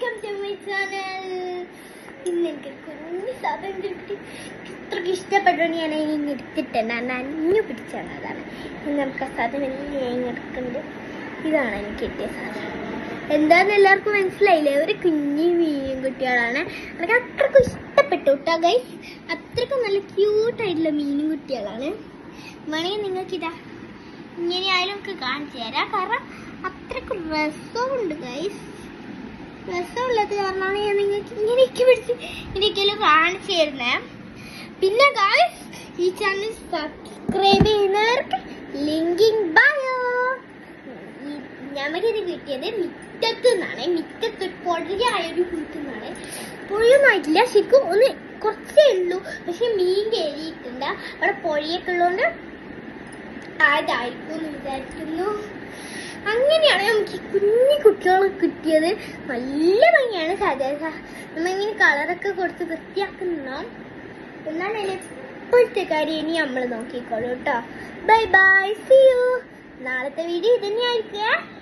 Welcome to my channel ഇന്ന് എനിക്ക് കുഞ്ഞു സാധനം കിട്ടി. ഇത്രയ്ക്ക് ഇഷ്ടപ്പെട്ടു ഞാൻ ഇനി ഞാൻ അഞ്ഞു പിടിച്ചാണ്. അതാണ് ഇനി നമുക്ക് ആ സാധനം ഞാൻ എടുക്കുന്നുണ്ട് ഇതാണ് എനിക്ക് കിട്ടിയ സാധനം. എന്താന്ന് എല്ലാവർക്കും മനസ്സിലായില്ലേ? ഒരു കുഞ്ഞി മീൻ കുട്ടികളാണ്. എനിക്ക് അത്രക്കും ഇഷ്ടപ്പെട്ടു കേട്ടോ ഗൈസ് അത്രക്കും നല്ല ക്യൂട്ടായിട്ടുള്ള മീനും കുട്ടികളാണ്. വേണമെങ്കിൽ നിങ്ങൾക്ക് ഇതാ ഇങ്ങനെ ആയാലും നമുക്ക് കാണിച്ചു തരാം. കാരണം അത്രക്കും രസമുണ്ട് ഗൈസ് രസമുള്ളത് കാരണമാണ് ഞാൻ നിങ്ങൾക്ക് ഇങ്ങനെയൊക്കെ പിടിച്ച് ഇങ്ങനെയൊക്കെയല്ലോ കാണിച്ചു തരുന്നേ. പിന്നെ ഈ ചാനൽ സബ്സ്ക്രൈബ് ചെയ്യുന്നവർക്ക് ലിങ്കിങ് ബയോ ഞമ്മക്കിത് കിട്ടിയത് മിറ്റത്ത് നിന്നാണ് മിറ്റത്ത് പൊടിയായ ഒരു വീട്ടിൽ നിന്നാണ് പുഴയൊന്നായിട്ടില്ല ശരിക്കും ഒന്ന് കുറച്ചേ ഉള്ളൂ. പക്ഷെ മീൻ കയറിയിട്ടുണ്ട്. അവിടെ പുഴയൊക്കെ ഉള്ളതുകൊണ്ട് ആയതായിരിക്കും എന്ന് വിചാരിക്കുന്നു. അങ്ങനെയാണ് നമുക്ക് കുഞ്ഞു കുട്ടികളെ കിട്ടിയത് നല്ല ഭംഗിയാണ് സാധാരണ നമ്മളിങ്ങനെ കളറൊക്കെ കൊടുത്ത് വൃത്തിയാക്കുന്നുണ്ടാവും എന്നാൽ ഇപ്പോഴത്തെ കാര്യം ഇനി നമ്മൾ നോക്കിക്കോളൂ കേട്ടോ ബൈ ബൈ സി യു നാളത്തെ വീഡിയോ ഇതന്നെയായിരിക്കുക ടാറ്റാ